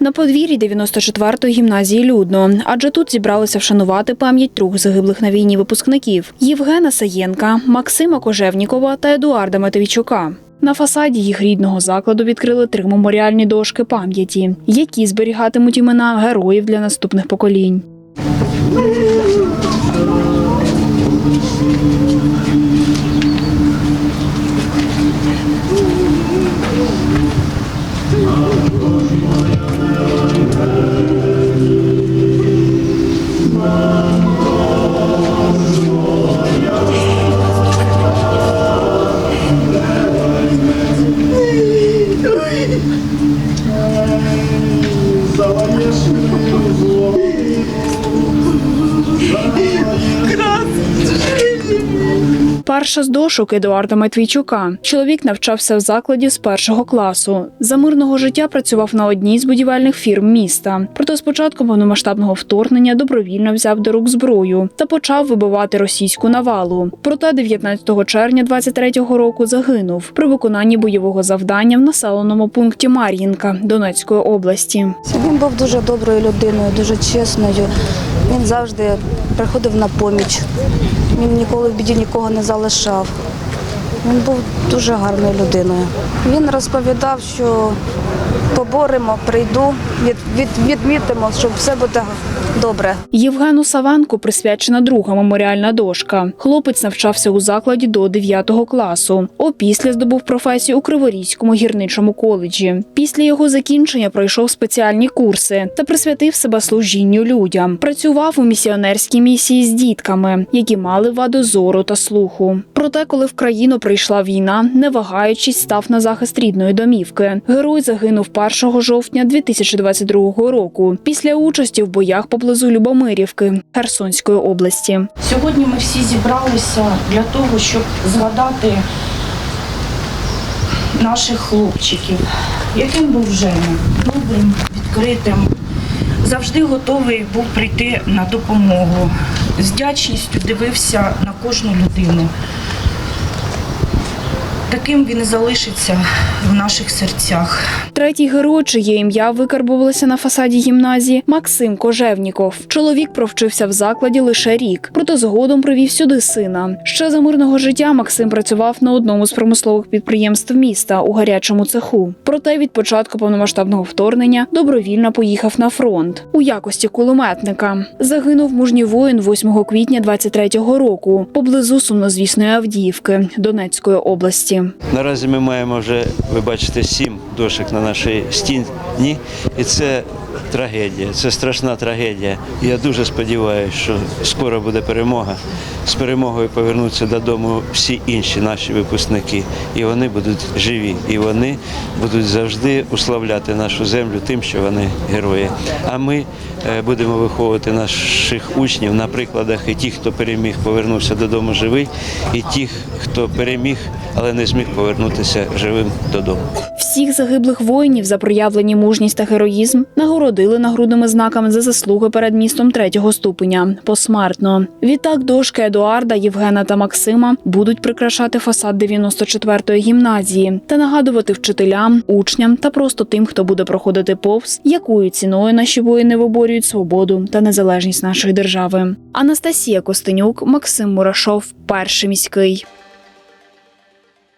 На подвір'ї 94-ї гімназії людно, адже тут зібралися вшанувати пам'ять трьох загиблих на війні випускників Євгена Саєнка, Максима Кожевнікова та Едуарда Матвійчука. На фасаді їх рідного закладу відкрили три меморіальні дошки пам'яті, які зберігатимуть імена героїв для наступних поколінь. Zavallı yaşıyoruz. Перша з дошок Едуарда Матвійчука. Чоловік навчався в закладі з першого класу. За мирного життя працював на одній з будівельних фірм міста. Проте з початку повномасштабного вторгнення добровільно взяв до рук зброю та почав вибивати російську навалу. Проте 19 червня 23-го року загинув при виконанні бойового завдання в населеному пункті Мар'їнка Донецької області. Він був дуже доброю людиною, дуже чесною. Він завжди приходив на поміч. Він ніколи в біді нікого не залишав. Він був дуже гарною людиною. Він розповідав, що поборемо, прийду, від, від, відмітимо, що все буде добре. Євгену Савенку присвячена друга меморіальна дошка. Хлопець навчався у закладі до 9 класу. Опісля здобув професію у Криворізькому гірничому коледжі. Після його закінчення пройшов спеціальні курси та присвятив себе служінню людям. Працював у місіонерській місії з дітками, які мали ваду зору та слуху. Проте, коли в країну прийшла війна, не вагаючись, став на захист рідної домівки. Герой загинув 1 жовтня 2022 року після участі в боях поблизу Любомирівки Херсонської області. Сьогодні ми всі зібралися для того, щоб згадати наших хлопчиків, яким був Женя, добрим, відкритим, завжди готовий був прийти на допомогу. З вдячністю дивився на кожну людину. Таким він і залишиться в наших серцях. Третій герой, чиє ім'я викарбувалося на фасаді гімназії, Максим Кожевніков. Чоловік провчився в закладі лише рік, проте згодом привів сюди сина. Ще за мирного життя Максим працював на одному з промислових підприємств міста у гарячому цеху. Проте від початку повномасштабного вторгнення добровільно поїхав на фронт у якості кулеметника. Загинув мужній воїн 8 квітня 23-го року поблизу сумнозвісної Авдіївки Донецької області. Наразі ми маємо вже, ви бачите, сім дошок на нашій стіні, і це трагедія, це страшна трагедія. Я дуже сподіваюся, що скоро буде перемога. З перемогою повернуться додому всі інші наші випускники, і вони будуть живі, і вони будуть завжди уславляти нашу землю тим, що вони герої. А ми е, будемо виховувати наших учнів на прикладах і тих, хто переміг, повернувся додому живий, і тих, хто переміг, але не зміг повернутися живим додому. Всіх загиблих воїнів за проявлені мужність та героїзм нагородили нагрудними знаками за заслуги перед містом третього ступеня посмертно. Відтак дошки Едуарда, Євгена та Максима будуть прикрашати фасад 94-ї гімназії та нагадувати вчителям, учням та просто тим, хто буде проходити повз, якою ціною наші воїни виборюють свободу та незалежність нашої держави. Анастасія Костенюк, Максим Мурашов, перший міський.